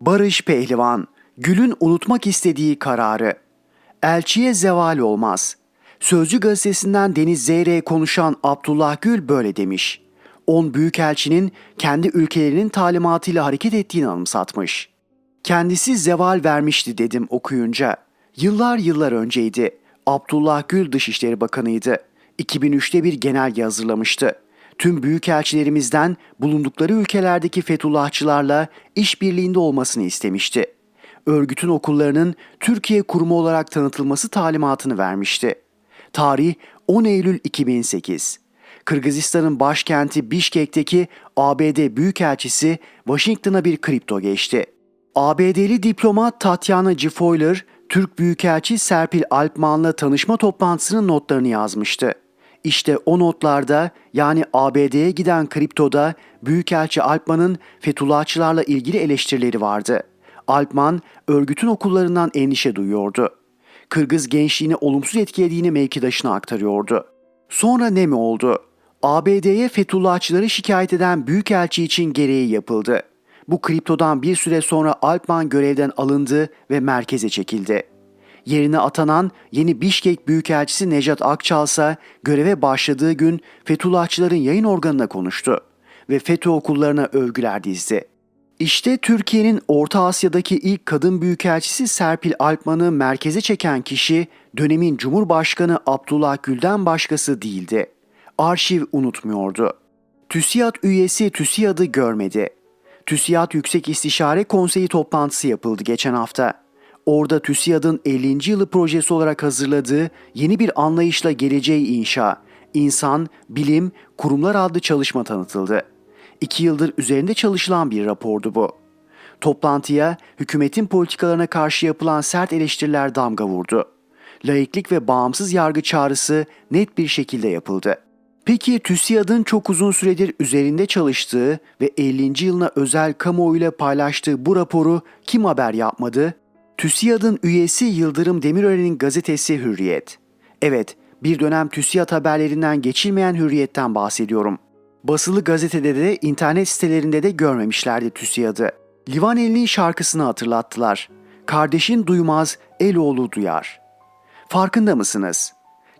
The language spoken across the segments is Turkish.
Barış Pehlivan, Gül'ün unutmak istediği kararı. Elçiye zeval olmaz. Sözcü gazetesinden Deniz Zeyre'ye konuşan Abdullah Gül böyle demiş. On büyükelçinin kendi ülkelerinin talimatıyla hareket ettiğini anımsatmış. Kendisi zeval vermişti dedim okuyunca. Yıllar yıllar önceydi. Abdullah Gül Dışişleri Bakanıydı. 2003'te bir genelge hazırlamıştı. Tüm büyükelçilerimizden bulundukları ülkelerdeki Fethullahçılarla işbirliğinde olmasını istemişti. Örgütün okullarının Türkiye kurumu olarak tanıtılması talimatını vermişti. Tarih 10 Eylül 2008. Kırgızistan'ın başkenti Bişkek'teki ABD Büyükelçisi Washington'a bir kripto geçti. ABD'li diplomat Tatyana Cifoyler, Türk Büyükelçi Serpil Alpman'la tanışma toplantısının notlarını yazmıştı. İşte o notlarda yani ABD'ye giden kriptoda Büyükelçi Alpman'ın Fethullahçılarla ilgili eleştirileri vardı. Alpman örgütün okullarından endişe duyuyordu. Kırgız gençliğini olumsuz etkilediğini mevkidaşına aktarıyordu. Sonra ne mi oldu? ABD'ye Fethullahçıları şikayet eden Büyükelçi için gereği yapıldı. Bu kriptodan bir süre sonra Alpman görevden alındı ve merkeze çekildi. Yerine atanan yeni Bişkek Büyükelçisi Necat Akçal ise göreve başladığı gün Fethullahçıların yayın organına konuştu ve FETÖ okullarına övgüler dizdi. İşte Türkiye'nin Orta Asya'daki ilk kadın büyükelçisi Serpil Alpman'ı merkeze çeken kişi dönemin Cumhurbaşkanı Abdullah Gül'den başkası değildi. Arşiv unutmuyordu. TÜSİAD üyesi TÜSİAD'ı görmedi. TÜSİAD Yüksek İstişare Konseyi toplantısı yapıldı geçen hafta. Orada TÜSİAD'ın 50. yılı projesi olarak hazırladığı yeni bir anlayışla geleceği inşa, insan, bilim, kurumlar adlı çalışma tanıtıldı. İki yıldır üzerinde çalışılan bir rapordu bu. Toplantıya hükümetin politikalarına karşı yapılan sert eleştiriler damga vurdu. Laiklik ve bağımsız yargı çağrısı net bir şekilde yapıldı. Peki TÜSİAD'ın çok uzun süredir üzerinde çalıştığı ve 50. yılına özel kamuoyuyla paylaştığı bu raporu kim haber yapmadı? TÜSİAD'ın üyesi Yıldırım Demirören'in gazetesi Hürriyet. Evet, bir dönem TÜSİAD haberlerinden geçilmeyen Hürriyet'ten bahsediyorum. Basılı gazetede de internet sitelerinde de görmemişlerdi TÜSİAD'ı. Livaneli'nin şarkısını hatırlattılar. Kardeşin duymaz, el oğlu duyar. Farkında mısınız?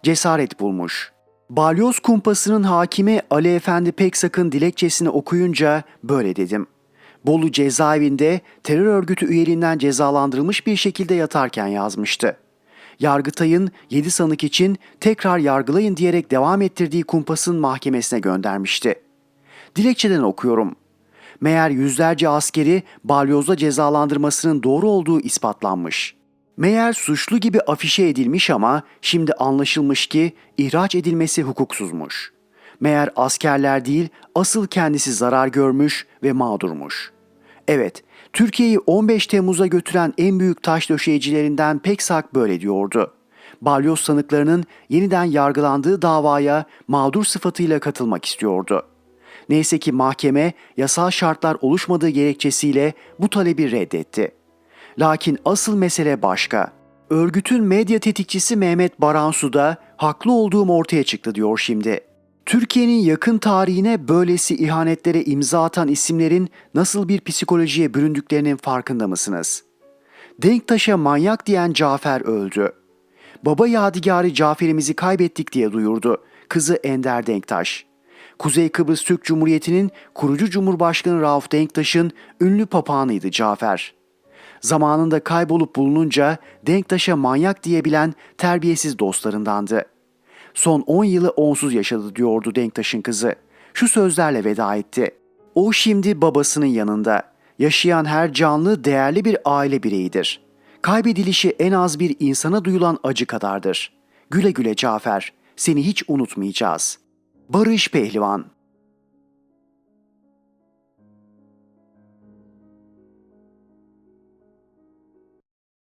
Cesaret bulmuş. Balyoz kumpasının hakimi Ali Efendi Peksak'ın dilekçesini okuyunca böyle dedim. Bolu cezaevinde terör örgütü üyeliğinden cezalandırılmış bir şekilde yatarken yazmıştı. Yargıtay'ın 7 sanık için tekrar yargılayın diyerek devam ettirdiği kumpasın mahkemesine göndermişti. Dilekçeden okuyorum. Meğer yüzlerce askeri balyozla cezalandırmasının doğru olduğu ispatlanmış. Meğer suçlu gibi afişe edilmiş ama şimdi anlaşılmış ki ihraç edilmesi hukuksuzmuş. Meğer askerler değil asıl kendisi zarar görmüş ve mağdurmuş. Evet, Türkiye'yi 15 Temmuz'a götüren en büyük taş döşeyicilerinden Peksak böyle diyordu. Balyoz sanıklarının yeniden yargılandığı davaya mağdur sıfatıyla katılmak istiyordu. Neyse ki mahkeme yasal şartlar oluşmadığı gerekçesiyle bu talebi reddetti. Lakin asıl mesele başka. Örgütün medya tetikçisi Mehmet Baransu da haklı olduğum ortaya çıktı diyor şimdi. Türkiye'nin yakın tarihine böylesi ihanetlere imza atan isimlerin nasıl bir psikolojiye büründüklerinin farkında mısınız? Denktaş'a manyak diyen Cafer öldü. Baba yadigarı Cafer'imizi kaybettik diye duyurdu kızı Ender Denktaş. Kuzey Kıbrıs Türk Cumhuriyeti'nin kurucu Cumhurbaşkanı Rauf Denktaş'ın ünlü papağanıydı Cafer. Zamanında kaybolup bulununca Denktaş'a manyak diyebilen terbiyesiz dostlarındandı. Son 10 yılı onsuz yaşadı diyordu Denktaş'ın kızı. Şu sözlerle veda etti. O şimdi babasının yanında. Yaşayan her canlı değerli bir aile bireyidir. Kaybedilişi en az bir insana duyulan acı kadardır. Güle güle Cafer, seni hiç unutmayacağız. Barış Pehlivan